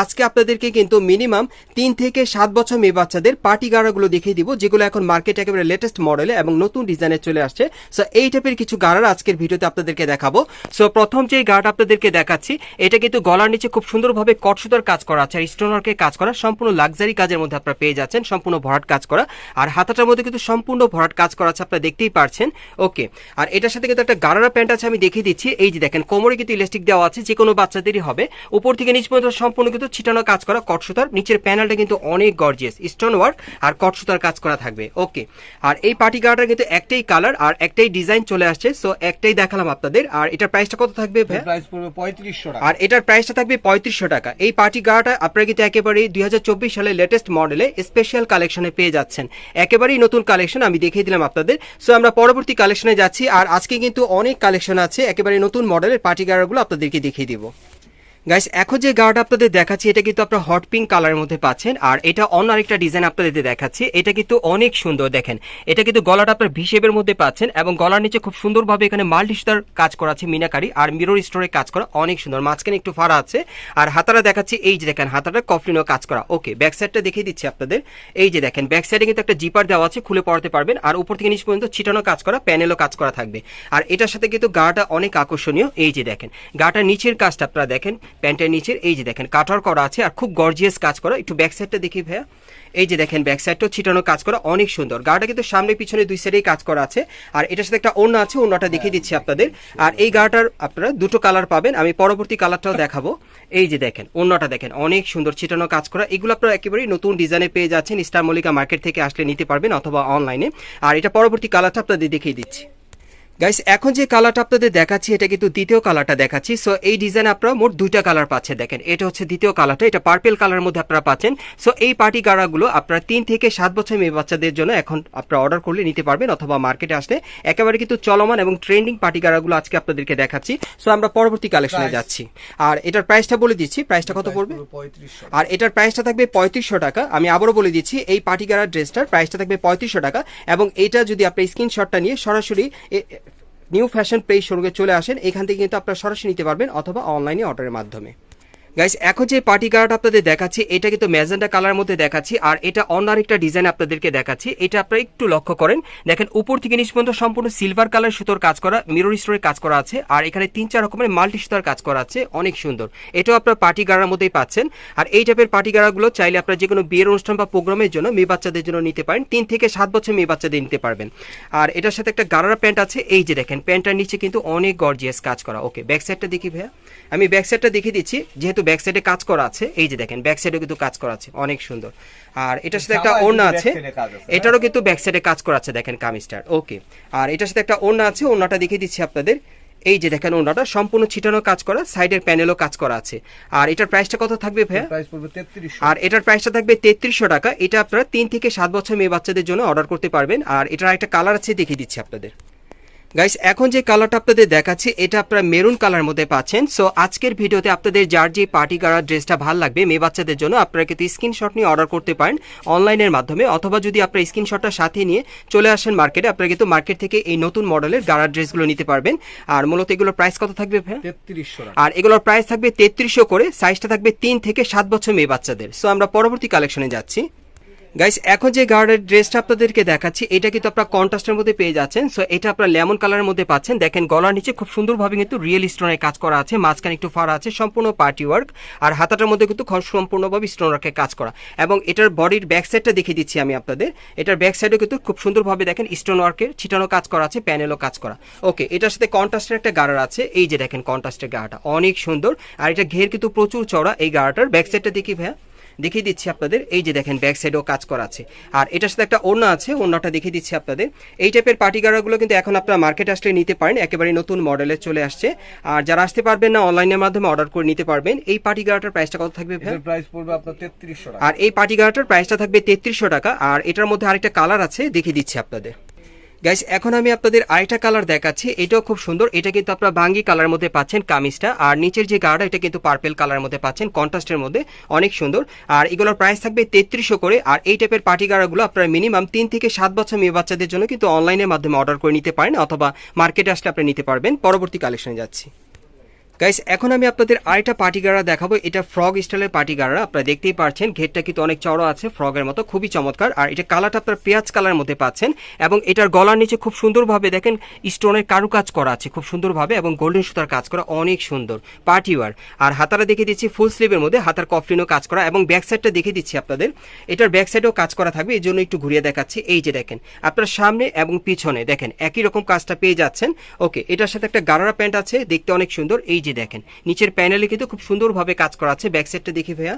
আজকে আপনাদেরকে কিন্তু মিনিমাম তিন থেকে সাত বছর মেয়ে বাচ্চাদের পার্টি গাড়াগুলো দেখিয়ে দিব, যেগুলো এখন মার্কেট একেবারে লেটেস্ট মডেলে এবং নতুন ডিজাইনে চলে আসছে। সো এই টাইপের কিছু গাড়ার আজকের ভিডিওতে আপনাদেরকে দেখাবো। সো প্রথম যে গাড়াটা আপনাদেরকে দেখাচ্ছি, এটা কিন্তু গলার নিচে খুব সুন্দরভাবে কটসুতার কাজ করা আছে আর স্টোনওয়ার্কের কাজ করা, সম্পূর্ণ লাক্সারি কাজের মধ্যে আপনারা পেয়ে যাচ্ছেন, সম্পূর্ণ ভরাট কাজ করা। আর হাতাটার মধ্যে কিন্তু সম্পূর্ণ ভরাট কাজ করা আছে, আপনারা দেখতেই পারছেন। ওকে আর এটার সাথে কিন্তু একটা গাড়ারা প্যান্ট আছে, আমি দেখিয়ে দিচ্ছি। এই যে দেখেন, কোমরে কিন্তু ইলাস্টিক দেওয়া আছে যে কোনো বাচ্চাদেরই হবে। উপর থেকে নিচ পর্যন্ত সম্পূর্ণ কিন্তু ছিটানো কাজ করা কটসুতার নিচের প্যানেলটা কিন্তু অনেক গর্জিয়াস স্টোন ওয়ার্ক আর কটসুতার কাজ করা থাকবে। ওকে আর এই পার্টি গার্ডার কিন্তু একটাই কালার আর একটাই ডিজাইন চলে আসছে সো একটাই দেখালাম আপনাদের। আর এটার প্রাইসটা কত থাকবে ভাই প্রাইস পড়বে পঁয়ত্রিশশো টাকা। আর এটার প্রাইসটা থাকবে পঁয়ত্রিশশো টাকা। এই পার্টি গাড়াটা আপনারা কিন্তু একেবারেই দুই হাজার চব্বিশ সালের লেটেস্ট মডেলে স্পেশাল কালেকশনে পেয়ে যাচ্ছেন। একেবারেই নতুন কালেকশন আমি দেখিয়ে দিলাম আপনাদের। সো আমরা পরবর্তী কালেকশনে যাচ্ছি আর আজকে কিন্তু অনেক কালেকশন আছে একেবারে নতুন মডেলের পার্টি গাড়াগুলো আপনাদেরকে দেখিয়ে দিব। গাইস এখন যে গার্ড আপনাদের দেখাচ্ছি, এটা কিন্তু আপনারা হট পিঙ্ক কালারের মধ্যে পাচ্ছেন, আর এটা অন্য আরেকটা ডিজাইন আপনাদের দেখাচ্ছি। এটা কিন্তু অনেক সুন্দর, দেখেন। এটা কিন্তু গলাটা আপনার ভিশেপের মধ্যে পাচ্ছেন, এবং গলার নিচে খুব সুন্দরভাবে এখানে মাল্টি স্টার কাজ করা আছে মিনাকারি, আর মিরর স্টোরে কাজ করা অনেক সুন্দর। মাঝখানে একটু ফাড়া আছে, আর হাতাটা দেখাচ্ছি, এই যে দেখেন, হাতাটা কফলিনও কাজ করা। ওকে ব্যাক সাইডটা দেখিয়ে দিচ্ছি আপনাদের। এই যে দেখেন ব্যাক সাইডে কিন্তু একটা জিপার দেওয়া আছে, খুলে পড়াতে পারবেন, আর উপর থেকে নিচ পর্যন্ত ছিটানো কাজ করা প্যানেলও কাজ করা থাকবে। আর এটার সাথে কিন্তু গাটা অনেক আকর্ষণীয়, এই যে দেখেন। গাটা নিচের কাজটা আপনারা দেখেন প্যান্টের নিচের এই যে দেখেন কাটার করা আছে আর খুব গর্জিয়াস কাজ করা। একটু ব্যাক সাইডটা দেখি ভাইয়া। এই যে দেখেন ব্যাক সাইডটাও ছিটানো কাজ করা অনেক সুন্দর। গাটা কিন্তু সামনে পিছনে দুই সাইডেই কাজ করা আছে। আর এটার সাথে একটা ওড়না আছে ওড়নাটা দেখিয়ে দিচ্ছি আপনাদের। আর এই গাটার আপনারা দুটো কালার পাবেন আমি পরবর্তী কালারটাও দেখাবো। এই যে দেখেন ওড়নাটা দেখেন অনেক সুন্দর ছিটানো কাজ করা। এগুলো আপনারা একেবারেই নতুন ডিজাইনে পেয়ে যাচ্ছেন। স্টার মল্লিকা মার্কেট থেকে আসলে নিতে পারবেন অথবা অনলাইনে আর এটা পরবর্তী কালারটা আপনাদের দেখিয়ে দিচ্ছি। গাইস এখন যে কালারটা আপনাদের দেখাচ্ছি এটা কিন্তু দ্বিতীয় কালারটা দেখাচ্ছি। সো এই ডিজাইন আপনারা মোট দুইটা কালার পাচ্ছেন দেখেন। এটা হচ্ছে দ্বিতীয় কালারটা এটা পার্পেল কালারের মধ্যে আপনারা পাচ্ছেন। সো এই পার্টি গাড়াগুলো আপনারা তিন থেকে সাত বছর মেয়ে বাচ্চাদের জন্য এখন আপনারা অর্ডার করলে নিতে পারবেন অথবা মার্কেটে আসলে। একেবারে কিন্তু চলমান এবং ট্রেন্ডিং পার্টি গাড়াগুলো আজকে আপনাদেরকে দেখাচ্ছি। সো আমরা পরবর্তী কালেকশনে যাচ্ছি। আর এটার প্রাইসটা বলে দিচ্ছি। প্রাইসটা কত পড়বে? আর এটার প্রাইসটা থাকবে পঁয়ত্রিশশো টাকা। আমি আবারও বলে দিচ্ছি এই পার্টি গাড়ার ড্রেসটার প্রাইসটা থাকবে পঁয়ত্রিশশো টাকা। এবং এটা যদি আপনি স্ক্রিনশটটা নিয়ে সরাসরি নিউ ফ্যাশন পেজ শোরুমে চলে আসেন। এখান থেকে কিন্তু আপনারা সরাসরি নিতে পারবেন অথবা অনলাইনে অর্ডারের মাধ্যমে। গাইস এখন যে পার্টি গার্ড আপনাদের দেখাচ্ছি এটা কিন্তু ম্যাজেন্টা কালার মধ্যে দেখাচ্ছি, আর এটা অন্য আরেকটা ডিজাইন আপনাদেরকে দেখাচ্ছি। এটা আপনারা একটু লক্ষ্য করেন। দেখেন, উপর থেকে নিচ পর্যন্ত সম্পূর্ণ সিলভার কালার সুতোর কাজ করা মিরর স্টোরের কাজ করা আছে, আর এখানে তিন চার রকমের মাল্টি সুতার কাজ করা আছে, অনেক সুন্দর। এটাও আপনার পার্টি গাড়ার মধ্যেই পাচ্ছেন। আর এই টাইপের পার্টি গাড়াগুলো চাইলে আপনারা যে কোনো বিয়ের অনুষ্ঠান বা প্রোগ্রামের জন্য মেয়ে বাচ্চাদের জন্য নিতে পারেন। তিন থেকে সাত বছর মেয়ে বাচ্চাদের নিতে পারবেন। আর এটার সাথে একটা গাড়ারা প্যান্ট আছে, এই যে দেখেন প্যান্টটার নিচে কিন্তু অনেক গর্জিয়াস কাজ করা। ওকে ব্যাক সাইডটা দেখি ভাইয়া। আমি ব্যাক সাইডটা দেখিয়ে দিচ্ছি, যেহেতু ব্যাক সাইডে কাজ করা আছে। এই যে দেখেন ব্যাক সাইডে কিন্তু কাজ করা আছে। অনেক সুন্দর। আর এটার সাথে একটা ওড়না আছে। এটারও কিন্তু ব্যাক সাইডে কাজ করা আছে দেখেন কামিজটার। ওকে আর এটার সাথে একটা ওড়না আছে ওড়নাটা দেখিয়ে দিচ্ছি আপনাদের। এই যে দেখেন ওড়নাটা সম্পূর্ণ ছিটানো কাজ করা সাইডের প্যানেলও কাজ করা আছে। আর এটার প্রাইসটা কত থাকবে ভাইয়া? প্রাইস পড়বে তেত্রিশশো। আর এটার প্রাইসটা থাকবে তেত্রিশশো টাকা। এটা আপনারা তিন থেকে সাত বছর মেয়ে বাচ্চাদের জন্য অর্ডার করতে পারবেন। আর এটার একটা কালার আছে দেখিয়ে দিচ্ছি আপনাদের। গাইস এখন যে কালারটা আপনাদের দেখাচ্ছি এটা আপনারা মেরুন কালার মধ্যে পাচ্ছেন। সো আজকের ভিডিওতে আপনাদের যার যে পার্টি গাড়ার ড্রেসটা ভালো লাগবে মেয়ে বাচ্চাদের জন্য আপনারা কিন্তু স্ক্রিনশট নিয়ে অর্ডার করতে পারেন অনলাইনের মাধ্যমে। অথবা যদি আপনার স্ক্রিনশটটা সাথে নিয়ে চলে আসেন মার্কেটে আপনারা কিন্তু মার্কেট থেকে এই নতুন মডেলের গাড়ার ড্রেসগুলো নিতে পারবেন। আর মূলত এগুলোর প্রাইস কত থাকবে তেত্রিশশো আর এগুলোর প্রাইস থাকবে তেত্রিশশো করে সাইজটা থাকবে তিন থেকে সাত বছর মেয়ে বাচ্চাদের। সো আমরা পরবর্তী কালেকশনে যাচ্ছি। গাইস এখন যে গার্ডের ড্রেসটা আপনাদেরকে দেখাচ্ছি, এটা কিন্তু আপনার কন্ট্রাস্টের মধ্যে পেয়ে যাচ্ছেন। সো এটা আপনার লেমন কালারের মধ্যে পাচ্ছেন। দেখেন, গলার নিচে খুব সুন্দরভাবে কিন্তু রিয়েল স্টোনের কাজ করা আছে। মাঝখানে একটু ফাড়া আছে, সম্পূর্ণ পার্টি ওয়ার্ক আর হাতাটার মধ্যে কিন্তু সম্পূর্ণভাবে স্টোন ওয়ার্কের কাজ করা। এবং এটার বডির ব্যাক সাইডটা দেখিয়ে দিচ্ছি আমি আপনাদের। এটার ব্যাক সাইডে কিন্তু খুব সুন্দরভাবে দেখেন স্টোন ওয়ার্কের ছিটানো কাজ করা আছে প্যানেলও কাজ করা। ওকে এটার সাথে কন্ট্রাস্টের একটা গাড়ার আছে। এই যে দেখেন কন্ট্রাস্টের গাড়াটা অনেক সুন্দর। আর এটা ঘের কিন্তু প্রচুর চড়া এই গাড়াটার ব্যাক সাইডটা দেখি ভাইয়া। দেখিয়ে দিচ্ছি আপনাদের এই যে দেখেন ব্যাক সাইডেও কাজ করা আছে। আর এটার সাথে একটা ওড়না আছে ওড়নাটা দেখিয়ে দিচ্ছি আপনাদের। এই টাইপের পার্টি গাড়াগুলো কিন্তু এখন আপনারা মার্কেট আসলে নিতে পারেন একেবারে নতুন মডেলে চলে আসছে। আর যারা আসতে পারবেন না অনলাইনের মাধ্যমে অর্ডার করে নিতে পারবেন। এই পার্টি গাড়াটার প্রাইসটা কত থাকবে প্রাইস পড়বে আপনার তেত্রিশশো আর এই পার্টি গাড়াটার প্রাইসটা থাকবে তেত্রিশশো টাকা। আর এটার মধ্যে আরেকটা কালার আছে দেখিয়ে দিচ্ছি আপনাদের। গাইস এখন আমি আপনাদের আরেকটা কালার দেখাচ্ছি। এটাও খুব সুন্দর। এটা কিন্তু আপনারা বাঙ্গি কালার মধ্যে পাচ্ছেন কামিজটা। আর নিচের যে গাড়া এটা কিন্তু পার্পেল কালার মধ্যে পাচ্ছেন। কন্ট্রাস্টের মধ্যে অনেক সুন্দর। আর এগুলোর প্রাইস থাকবে তেত্রিশশো করে। আর এই টাইপের পার্টি গাড়াগুলো আপনারা মিনিমাম তিন থেকে সাত বছর মেয়ে বাচ্চাদের জন্য কিন্তু অনলাইনের মাধ্যমে অর্ডার করে নিতে পারেন অথবা মার্কেটে আসলে আপনি নিতে পারবেন। পরবর্তী কালেকশনে যাচ্ছি। গাইস এখন আমি আপনাদের আরেকটা পার্টি গাড়া দেখাবো। এটা ফ্রগ স্টাইলের পার্টি গাড়া। আপনারা দেখতেই পাচ্ছেন, ঘেরটা কিন্তু অনেক চড়া আছে ফ্রগের মতো, খুবই চমৎকার। আর এটা কালারটা আপনার পেঁয়াজ কালার মধ্যে পাচ্ছেন এবং এটার গলার নিচে খুব সুন্দরভাবে দেখেন স্টোনের কারুকাজ করা আছে খুব সুন্দরভাবে এবং গোল্ডেন সুতার কাজ করা অনেক সুন্দর। পার্টি ওয়ার আর হাতারা দেখে দিচ্ছি ফুল স্লিভের মধ্যে, হাতার কফলিনও কাজ করা এবং ব্যাক সাইডটা দেখে দিচ্ছি আপনাদের। এটার ব্যাক সাইডেও কাজ করা থাকবে, এই জন্য একটু ঘুরিয়ে দেখাচ্ছি। এই যে দেখেন, আপনার সামনে এবং পিছনে দেখেন, একই রকম কাজটা পেয়ে যাচ্ছেন। ওকে এটার সাথে একটা গারারা প্যান্ট আছে, দেখতে অনেক সুন্দর। এই যে দেখেন নিচের প্যানেলে কিন্তু খুব সুন্দরভাবে কাজ করা আছে ব্যাক সাইডটা দেখি ভাইয়া।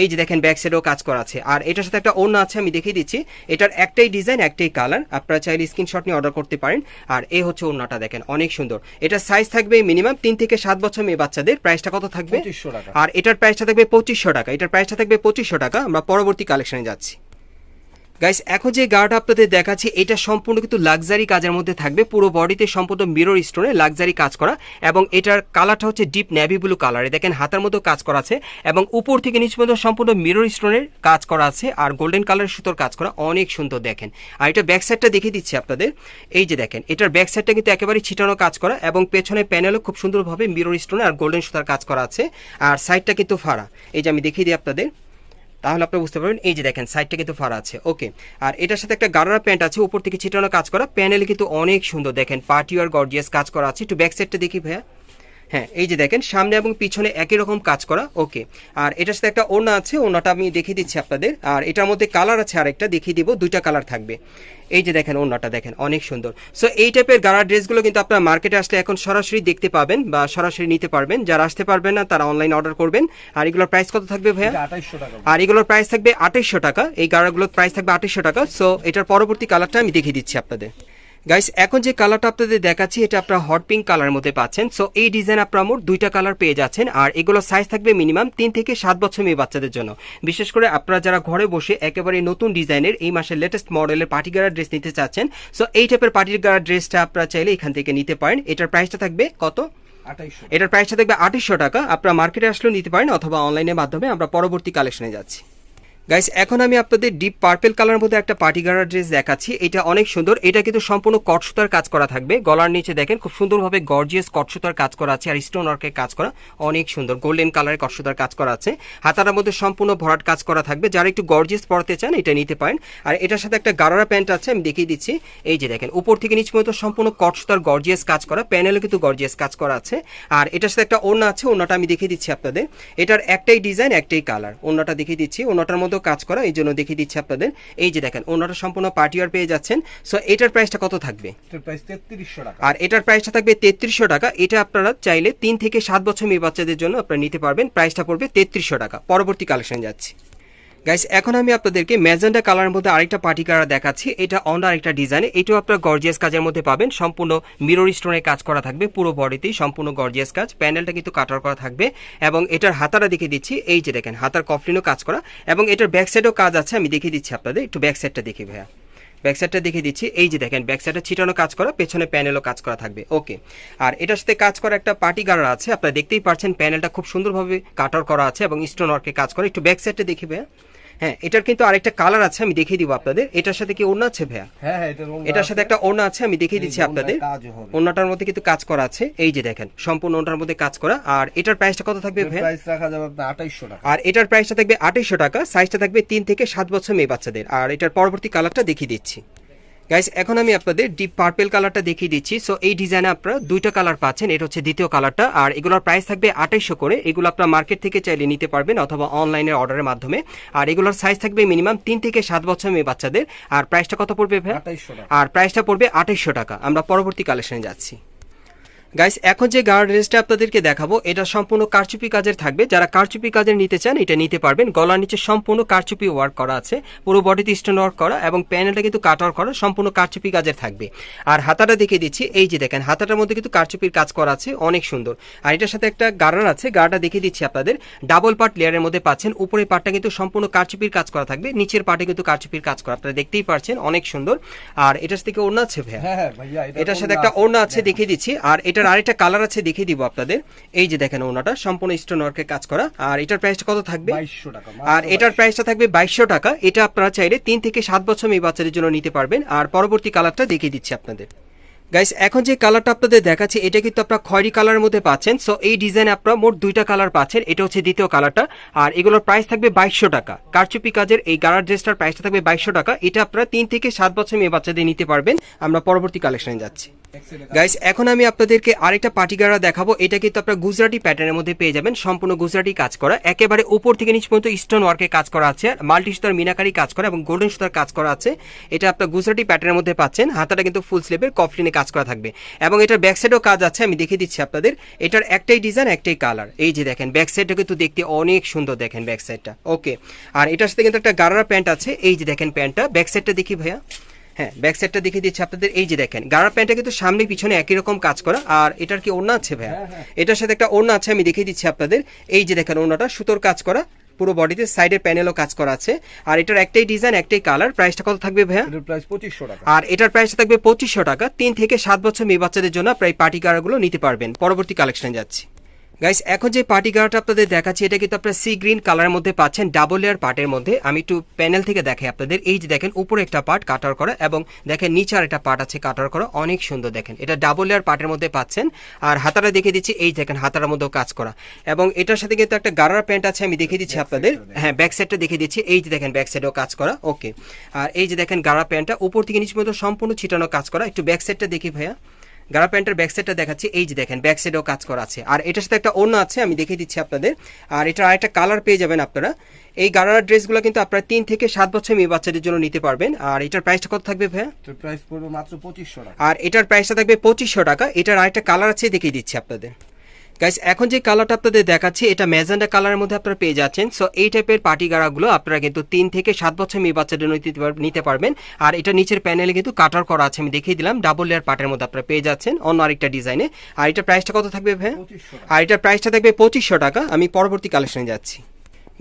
এই যে দেখেন ব্যাক সাইডেও কাজ করা আছে। আর এটার সাথে একটা ওড়না আছে আমি দেখিয়ে দিচ্ছি। এটার একটাই ডিজাইন একটাই কালার আপনারা চাইলে স্ক্রিনশট নিয়ে অর্ডার করতে পারেন। আর এ হচ্ছে ওড়নাটা দেখেন অনেক সুন্দর। এটা সাইজ থাকবে মিনিমাম তিন থেকে সাত বছর মেয়ে বাচ্চাদের। প্রাইসটা কত থাকবে? আর এটার প্রাইসটা থাকবে পঁচিশশো টাকা। এটার প্রাইসটা থাকবে পঁচিশশো টাকা। আমরা পরবর্তী কালেকশনে যাচ্ছি। গাইস এখন যে গাড়টা আপনাদের দেখাচ্ছি, এটা সম্পূর্ণ কিন্তু লাক্সারি কাজের মধ্যে থাকবে। পুরো বডিতে সম্পূর্ণ মিরর স্টোনে লাক্সারি কাজ করা এবং এটার কালারটা হচ্ছে ডিপ নেভি ব্লু কালারে দেখেন, হাতার মতো কাজ করা আছে এবং উপর থেকে নিচ পর্যন্ত সম্পূর্ণ মিরর স্টোনের কাজ করা আছে আর গোল্ডেন কালারের সুতোর কাজ করা অনেক সুন্দর, দেখেন। আর এটা ব্যাক সাইডটা দেখিয়ে দিচ্ছি আপনাদের। এই যে দেখেন, এটার ব্যাক সাইডটা কিন্তু একেবারে ছিটানো কাজ করা এবং পেছনে প্যানেলও খুব সুন্দরভাবে মিরর স্টোনে আর গোল্ডেন সুতার কাজ করা আছে। আর সাইডটা কিন্তু ফাড়া। এই যে আমি দেখিয়ে দিই আপনাদের। তাহলে আপনি বুঝতে পারবেন, এই যে দেখেন সাইডটা কিন্তু ফাড়া আছে ওকে আর এটার সাথে একটা গারারা প্যান্ট আছে, উপর থেকে ছিটানো কাজ করা প্যানেল কিন্তু অনেক সুন্দর, দেখেন পার্টি আর গর্জিয়াস কাজ করা আছে, একটু ব্যাক সাইডটা দেখি ভাইয়া। হ্যাঁ এই যে দেখেন সামনে এবং পিছনে একই রকম কাজ করা ওকে। আর এটার সাথে একটা ওড়না আছে ওড়নাটা আমি দেখিয়ে দিচ্ছি আপনাদের। আর এটার মধ্যে কালার আছে আরেকটা দেখিয়ে দিব দুইটা কালার থাকবে। এই যে দেখেন ওড়নাটা দেখেন অনেক সুন্দর। সো এই টাইপের গাড়া ড্রেসগুলো কিন্তু আপনারা মার্কেটে আসলে এখন সরাসরি দেখতে পাবেন বা সরাসরি নিতে পারবেন। যারা আসতে পারবেন না তারা অনলাইন অর্ডার করবেন। আর এগুলোর প্রাইস কত থাকবে ভাইয়া? আর এগুলোর প্রাইস থাকবে আঠাইশশো টাকা। এই গাড়াগুলোর প্রাইস থাকবে আঠাইশশো টাকা। সো এটার পরবর্তী কালারটা আমি দেখিয়ে দিচ্ছি আপনাদের। গাইস এখন যে কালারটা আপনাদের দেখাচ্ছি এটা আপনারা হট পিঙ্ক কালারের মধ্যে পাচ্ছেন। সো এই ডিজাইন আপনারা মোট দুইটা কালার পেয়ে যাচ্ছেন আর এগুলো সাইজ থাকবে মিনিমাম তিন থেকে সাত বছর মেয়ে বাচ্চাদের জন্য। বিশেষ করে আপনারা যারা ঘরে বসে একেবারে নতুন ডিজাইনের এই মাসের লেটেস্ট মডেলের পার্টি গাড়ার ড্রেস নিতে চাচ্ছেন সো এই টাইপের পার্টি গাড়ার ড্রেসটা আপনারা চাইলে এখান থেকে নিতে পারেন। এটার প্রাইসটা থাকবে কত? এটার প্রাইসটা থাকবে আঠাশশো টাকা। আপনারা মার্কেটে আসলেও নিতে পারেন অথবা অনলাইনের মাধ্যমে আমরা পরবর্তী কালেকশনে যাচ্ছি। গাইস এখন আমি আপনাদের ডিপ পার্পেল কালার মধ্যে একটা পার্টি গাড়ার ড্রেস দেখাচ্ছি। এটা অনেক সুন্দর। এটা কিন্তু সম্পূর্ণ কটসুতার কাজ করা থাকবে। গলার নিচে দেখেন, খুব সুন্দরভাবে গর্জিয়াস কটসুতার কাজ করা আছে আর স্টোন ওয়ার্কের কাজ করা অনেক সুন্দর। গোল্ডেন কালারের কটসুতার কাজ করা আছে। হাতার মধ্যে সম্পূর্ণ ভরাট কাজ করা থাকবে। যারা একটু গর্জিয়াস পড়তে চান, এটা নিতে পারেন। আর এটার সাথে একটা গারারা প্যান্ট আছে, আমি দেখিয়ে দিচ্ছি। এই যে দেখেন, উপর থেকে নিচ পর্যন্ত সম্পূর্ণ কটসুতার গর্জিয়াস কাজ করা। প্যানেলও কিন্তু গর্জিয়াস কাজ করা আছে। আর এটার সাথে একটা ওড়না আছে, ওড়নাটা আমি দেখিয়ে দিচ্ছি আপনাদের। এটার একটাই ডিজাইন একটাই কালার ওড়নাটা দেখিয়ে দিচ্ছি। ওড়নাটার মধ্যেও কাজ করা এই জন্য দেখিয়ে দিচ্ছি আপনাদের। এই যে দেখেন ওনারা সম্পূর্ণ পার্টি ওয়ার পেয়ে যাচ্ছেন। সো এটার প্রাইসটা কত থাকবে? এটার প্রাইস তেত্রিশশো আর এটার প্রাইসটা থাকবে তেত্রিশশো টাকা। এটা আপনারা চাইলে তিন থেকে সাত বছর মেয়ে বাচ্চাদের জন্য আপনারা নিতে পারবেন। প্রাইসটা পড়বে তেত্রিশশো টাকা। পরবর্তী কালেকশন যাচ্ছি। গাইস এখন আমি আপনাদেরকে ম্যাজেন্ডা কালারের মধ্যে আরেকটা পার্টি কালার দেখাচ্ছি। এটা অন্য আরেকটা ডিজাইন এটাও আপনারা গর্জিয়াস কাজের মধ্যে পাবেন। সম্পূর্ণ মিরর স্টোনের কাজ করা থাকবে পুরো বডিতেই সম্পূর্ণ গর্জিয়াস কাজ। প্যানেলটা কিন্তু কাটার করা থাকবে। এবং এটার হাতাটা দেখিয়ে দিচ্ছি। এই যে দেখেন, হাতার কফলিনও কাজ করা। এবং এটার ব্যাক সাইডেও কাজ আছে। আমি দেখিয়ে দিচ্ছি আপনাদের। একটু ব্যাক সাইডটা দেখি ভাইয়া। ব্যাক সাইডটা দেখিয়ে দিচ্ছি। এই যে দেখেন ব্যাক সাইডটা ছিটানো কাজ করা। পেছনে প্যানেলও কাজ করা থাকবে। ওকে আর এটার সাথে কাজ করা একটা পার্টি গার্ডার আছে। আপনারা দেখতেই পাচ্ছেন প্যানেলটা খুব সুন্দরভাবে কাটার করা আছে এবং স্টোন ওয়ার্কে কাজ করা। একটু ব্যাক সাইডটা দেখি ভাইয়া। হ্যাঁ এটার কিন্তু আরেকটা কালার আছে আমি দেখিয়ে দিব আপনাদের। এটার সাথে কি ওড়না আছে ভাইয়া? হ্যাঁ হ্যাঁ এটার সাথে একটা ওড়না আছে আমি দেখিয়ে দিচ্ছি আপনাদের। ওড়নাটার মধ্যে কিন্তু কাজ করা আছে। এই যে দেখেন সম্পূর্ণ ওড়নার মধ্যে কাজ করা। আর এটার প্রাইসটা কত থাকবে ভাইয়া? প্রাইস রাখা যাবে আপনার 2800 টাকা। আর এটার প্রাইসটা থাকবে 2800 টাকা সাইজটা থাকবে 3 থেকে 7 বছর মেয়ে বাচ্চাদের। আর এটার পরবর্তী কালারটা দেখিয়ে দিচ্ছি। গাইস এখন আমি আপনাদের ডিপ পার্পেল কালারটা দেখিয়ে দিচ্ছি। সো এই ডিজাইনে আপনারা দুইটা কালার পাচ্ছেন। এটা হচ্ছে দ্বিতীয় কালারটা আর এগুলোর প্রাইস থাকবে আঠাইশশো করে। এগুলো আপনারা মার্কেট থেকে চাইলে নিতে পারবেন অথবা অনলাইনের অর্ডারের মাধ্যমে। আর এগুলোর সাইজ থাকবে মিনিমাম তিন থেকে সাত বছর মেয়ে বাচ্চাদের। আর প্রাইসটা কত পড়বে ভাই আর প্রাইসটা পড়বে আঠাইশশো টাকা। আমরা পরবর্তী কালেকশনে যাচ্ছি। গাইস এখন যে গার্ড ড্রেসটা আপনাদেরকে দেখাবো এটা সম্পূর্ণ কারচুপি কাজের থাকবে। যারা কারচুপি কাজের নিতে চান এটা নিতে পারবেন। গলার নিচে সম্পূর্ণ কারচুপি ওয়ার্ক করা আছে। পুরো বডিতে স্টোন ওয়ার্ক করা এবং প্যানেলটা কিন্তু কাট ওয়ার্ক করা সম্পূর্ণ কারচুপি কাজের থাকবে। আর হাতাটা দেখিয়ে দিচ্ছি এই যে দেখেন হাতাটার মধ্যে কিন্তু কারচুপির কাজ করা আছে অনেক সুন্দর। আর এটার সাথে একটা গার্ডার আছে গার্ডটা দেখিয়ে দিচ্ছি আপনাদের। ডাবল পার্ট লেয়ারের মধ্যে পাচ্ছেন উপরের পার্টটা কিন্তু সম্পূর্ণ কারচুপির কাজ করা থাকবে নিচের পার্টে কিন্তু কারচুপির কাজ করা আপনারা দেখতেই পারছেন অনেক সুন্দর। আর এটার থেকে ওড়না আছে ভাইয়া? হ্যাঁ হ্যাঁ এটার সাথে একটা ওড়না আছে দেখিয়ে দিচ্ছি। আর এটার আরেকটা কালার আছে দেখিয়ে দিব আপনাদের। এই যে দেখেন ওড়নাটা সম্পূর্ণ স্টোন ওয়ার্কের কাজ করা। আর এটার প্রাইসটা কত থাকবে? বাইশশো টাকা আর এটার প্রাইসটা থাকবে বাইশশো টাকা। এটা আপনারা চাইলে তিন থেকে সাত বছর মেয়ে বাচ্চাদের জন্য নিতে পারবেন। আর পরবর্তী কালারটা দেখিয়ে দিচ্ছি আপনাদের। গাইস এখন যে কালারটা আপনাদের দেখাচ্ছি এটা কিন্তু আপনারা খয়রি কালারের মধ্যে পাচ্ছেন। সো এই ডিজাইন আপনারা মোট দুইটা কালার পাচ্ছেন। এটা হচ্ছে দ্বিতীয় কালারটা আর এগুলোর প্রাইস থাকবে বাইশশো টাকা। কারচুপি কাজের এই গারার ড্রেসটার প্রাইসটা থাকবে বাইশশো টাকা। এটা আপনারা তিন থেকে সাত বছর মেয়ে বাচ্চাদের নিতে পারবেন। আমরা পরবর্তী কালেকশনে যাচ্ছি। গাইস এখন আমি আপনাদেরকে আরেকটা পার্টি গাড়া দেখাবো। এটা কিন্তু আপনার গুজরাটি প্যাটার্নের মধ্যে পেয়ে যাবেন। সম্পূর্ণ গুজরাটি কাজ করা। একেবারে উপর থেকে নিচ পর্যন্ত স্টোন ওয়ার্কে কাজ করা আছে। মাল্টি সুতার মিনাকারি কাজ করা এবং গোল্ডেন সুতার কাজ করা আছে। এটা আপনার গুজরাটি প্যাটার্নের মধ্যে পাচ্ছেন। হাতাটা কিন্তু ফুল স্লিভের কফলিনে কাজ করা থাকবে। এবং এটার ব্যাক সাইডেও কাজ আছে। আমি দেখিয়ে দিচ্ছি আপনাদের। এটার একটাই ডিজাইন একটাই কালার এই যে দেখেন ব্যাক সাইডটা কিন্তু দেখতে অনেক সুন্দর দেখেন ব্যাক সাইডটা ওকে আর এটার সাথে কিন্তু একটা গারারা প্যান্ট আছে। এই যে দেখেন প্যান্টটা। ব্যাক সাইডটা দেখি ভাইয়া। হ্যাঁ ব্যাক সাইডটা দেখিয়ে দিচ্ছি আপনাদের। এই যে দেখেন গাড়া প্যান্টটা কিন্তু সামনে পিছনে একই রকম কাজ করা। আর এটার কি ওড়না আছে ভাইয়া? এটার সাথে একটা ওড়না আছে আমি দেখিয়ে দিচ্ছি আপনাদের। এই যে দেখেন ওড়নাটা সুতোর কাজ করা পুরো বডিতে সাইডের প্যানেলও কাজ করা আছে। আর এটার একটাই ডিজাইন একটাই কালার প্রাইসটা কত থাকবে ভাইয়া? এটার প্রাইস পঁচিশশো টাকা। আর এটার প্রাইসটা থাকবে পঁচিশশো টাকা। তিন থেকে সাত বছর মেয়ে বাচ্চাদের জন্য প্রায় পার্টি গাড়াগুলো নিতে পারবেন। পরবর্তী কালেকশনে যাচ্ছি। গাইস এখন যে পার্টি গাড়াটা আপনাদের দেখাচ্ছি এটা কিন্তু আপনারা সি গ্রিন কালারের মধ্যে পাচ্ছেন ডাবল লেয়ার পার্টের মধ্যে। আমি একটু প্যানেল থেকে দেখাই আপনাদের। এই যে দেখেন উপরে একটা পার্ট কাটার করা এবং দেখেন নিচে আর একটা পার্ট আছে কাটার করা। অনেক সুন্দর দেখেন। এটা ডাবল লেয়ার পার্টের মধ্যে পাচ্ছেন। আর হাতাটা দেখিয়ে দিচ্ছি এই দেখেন হাতার মধ্যেও কাজ করা। এবং এটার সাথে কিন্তু একটা গারার প্যান্ট আছে আমি দেখিয়ে দিচ্ছি আপনাদের। হ্যাঁ ব্যাক সাইডটা দেখিয়ে দিচ্ছি। এই যে দেখেন ব্যাক সাইডেও কাজ করা। ওকে আর এই যে দেখেন গারা প্যান্টটা উপর থেকে নিচ পর্যন্ত সম্পূর্ণ ছিটানো কাজ করা। একটু ব্যাক সাইডটা দেখি ভাইয়া। গাড়া প্যান্টের ব্যাক সাইডটা দেখাচ্ছি। এই যে দেখেন ব্যাক সাইডেও কাজ করা আছে। আর এটার সাথে একটা অন্য আছে আমি দেখিয়ে দিচ্ছি আপনাদের। আর এটা আরেকটা কালার পেয়ে যাবেন আপনারা। এই গাড়ার ড্রেসগুলো কিন্তু আপনারা তিন থেকে সাত বছর মেয়ে বাচ্চাদের জন্য নিতে পারবেন। আর এটার প্রাইসটা কত থাকবে ভাইয়া? এটার প্রাইস পড়বে মাত্র পঁচিশশো টাকা। আর এটার প্রাইসটা থাকবে পঁচিশশো টাকা। এটার আরেকটা কালার আছে দেখিয়ে দিচ্ছি আপনাদের। গাইস এখন যে কালারটা আপনাদের দেখাচ্ছি এটা ম্যাজেন্ডা কালারের মধ্যে আপনারা পেয়ে যাচ্ছেন। সো এই টাইপের পার্টি গাড়াগুলো আপনারা কিন্তু তিন থেকে সাত বছর মেয়ে বাচ্চাদের নিতে পার- নিতে পারবেন। আর এটা নিচের প্যানেলে কিন্তু কাটার করা আছে আমি দেখিয়ে দিলাম। ডাবল লেয়ার পার্টের মধ্যে আপনারা পেয়ে যাচ্ছেন অন্য আরেকটা ডিজাইনে আর এটা প্রাইসটা কত থাকবে ভাই আর এটার প্রাইসটা থাকবে পঁচিশশো টাকা। আমি পরবর্তী কালেকশনে যাচ্ছি।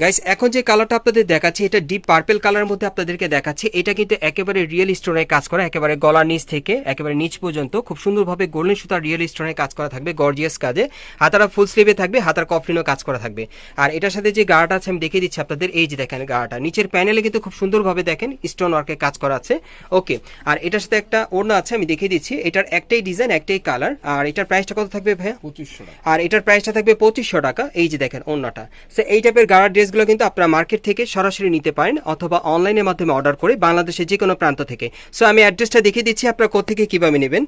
গাইস এখন যে কালারটা আপনাদের দেখাচ্ছি এটা ডিপ পার্পেল কালারের মধ্যে আপনাদেরকে দেখাচ্ছি। এটা কিন্তু একেবারে রিয়েল স্টোনের কাজ করা একেবারে গলার নিচ থেকে একেবারে নিচ পর্যন্ত। খুব সুন্দরভাবে গোল্ডেন সুতার রিয়েল স্টোনের কাজ করা থাকবে গর্জিয়াস কাজে। হাতারা ফুল স্লিভে থাকবে হাতার কফলিনও কাজ করা থাকবে। আর এটার সাথে যে গাড়াটা আছে আমি দেখিয়ে দিচ্ছি আপনাদের এই যে দেখেন গাড়াটা নিচের প্যানেলে কিন্তু খুব সুন্দরভাবে দেখেন স্টোন ওয়ার্কে কাজ করা আছে। ওকে আর এটার সাথে একটা ওড়না আছে আমি দেখিয়ে দিচ্ছি। এটার একটাই ডিজাইন একটাই কালার আর এটার প্রাইসটা কত থাকবে ভাইয়া? পঁচিশশো আর এটার প্রাইসটা থাকবে পঁচিশশো টাকা। এই যে দেখেন ওড়নাটা। সে এই টাইপের গাড়ার ড্রেসগুলো কিন্তু আপনারা মার্কেট থেকে সরাসরি নিতে পারেন অথবা অনলাইনের মাধ্যমে অর্ডার করে বাংলাদেশের যে কোনো প্রান্ত থেকে। সো আমি অ্যাড্রেসটা দেখিয়ে দিচ্ছি, আপনারা কোথেকে কীভাবে নেবেন।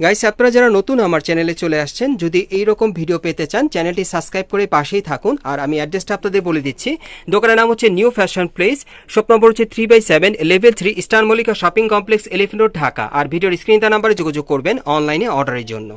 গাইস আপনারা যারা নতুন আমার চ্যানেলে চলে আসছেন, যদি এই রকম ভিডিও পেতে চান চ্যানেলটি সাবস্ক্রাইব করে পাশেই থাকুন। আর আমি অ্যাড্রেসটা আপনাদের বলে দিচ্ছি, দোকানের নাম হচ্ছে new fashion place shop number হচ্ছে three by seven level three star Mallika shopping complex elephant Dhaka আর ভিডিওর স্ক্রিন তার নাম্বারে যোগাযোগ করবেন অনলাইনে অর্ডারের জন্য।